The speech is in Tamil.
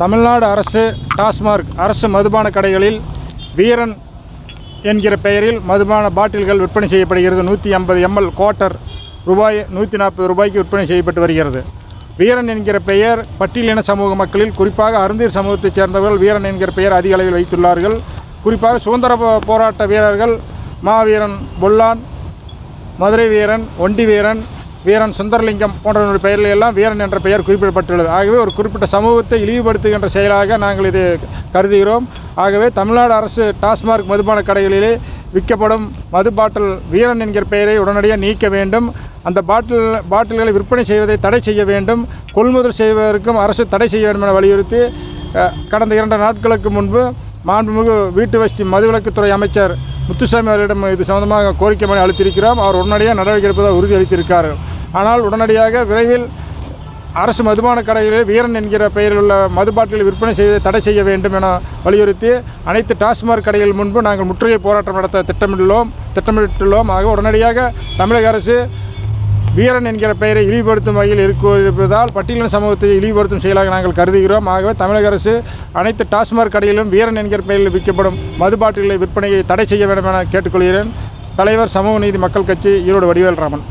தமிழ்நாடு அரசு டாஸ்மார்க் அரசு மதுபான கடைகளில் வீரன் என்கிற பெயரில் மதுபான பாட்டில்கள் விற்பனை செய்யப்படுகிறது. நூற்றி ஐம்பது எம்எல் குவார்ட்டர் ரூபாய் நூற்றி நாற்பது ரூபாய்க்கு விற்பனை செய்யப்பட்டு வருகிறது. வீரன் என்கிற பெயர் பட்டியலின சமூக மக்களில் குறிப்பாக அருந்தீர் சமூகத்தைச் சேர்ந்தவர்கள் வீரன் என்கிற பெயர் அதிக அளவில் வைத்துள்ளார்கள். குறிப்பாக சுதந்திர போராட்ட வீரர்கள் மாவீரன் பொல்லான் மதுரை வீரன் ஒண்டி வீரன் வீரன் சுந்தரலிங்கம் போன்றவருடைய பெயரில் எல்லாம் வீரன் என்ற பெயர் குறிப்பிடப்பட்டுள்ளது. ஆகவே ஒரு குறிப்பிட்ட சமூகத்தை இழிவுபடுத்துகின்ற செயலாக நாங்கள் இது கருதுகிறோம். ஆகவே தமிழ்நாடு அரசு டாஸ்மார்க் மதுபான கடைகளிலே விற்கப்படும் மது பாட்டில் வீரன் என்கிற பெயரை உடனடியாக நீக்க வேண்டும். அந்த பாட்டில் பாட்டில்களை விற்பனை செய்வதை தடை செய்ய வேண்டும். கொள்முதல் செய்வதற்கும் அரசு தடை செய்ய வேண்டும் என வலியுறுத்தி கடந்த இரண்டு நாட்களுக்கு முன்பு மாண்புமிகு வீட்டு வசதி மதுவிலக்குத்துறை அமைச்சர் முத்துசாமி அவர்களிடம் இது சம்பந்தமாக கோரிக்கை மனு அளித்திருக்கிறோம். அவர் உடனடியாக நடவடிக்கை எடுப்பதாக உறுதியளித்திருக்கார் ஆனால் உடனடியாக விரைவில் அரசு மதுபான கடைகளில் வீரன் என்கிற பெயரில் உள்ள மதுபாட்டில் விற்பனை செய்து தடை செய்ய வேண்டும் என வலியுறுத்தி அனைத்து டாஸ்மாக் கடைகள் முன்பு நாங்கள் முற்றுகை போராட்டம் நடத்த திட்டமிட்டுள்ளோம் திட்டமிட்டுள்ளோம் ஆக உடனடியாக தமிழக அரசு வீரன் என்கிற பெயரை இழிவுபடுத்தும் வகையில் இருப்பதால் பட்டியலின சமூகத்தை இழிவுபடுத்தும் செயலாக நாங்கள் கருதுகிறோம். ஆகவே தமிழக அரசு அனைத்து டாஸ்மாக் கடையிலும் வீரன் என்கிற பெயரில் விற்கப்படும் மது பாட்டில்களை விற்பனையை தடை செய்ய வேண்டும் என கேட்டுக்கொள்கிறேன். தலைவர் சமூக நீதி மக்கள் கட்சி ஈரோடு வடிவேல் ராமன்.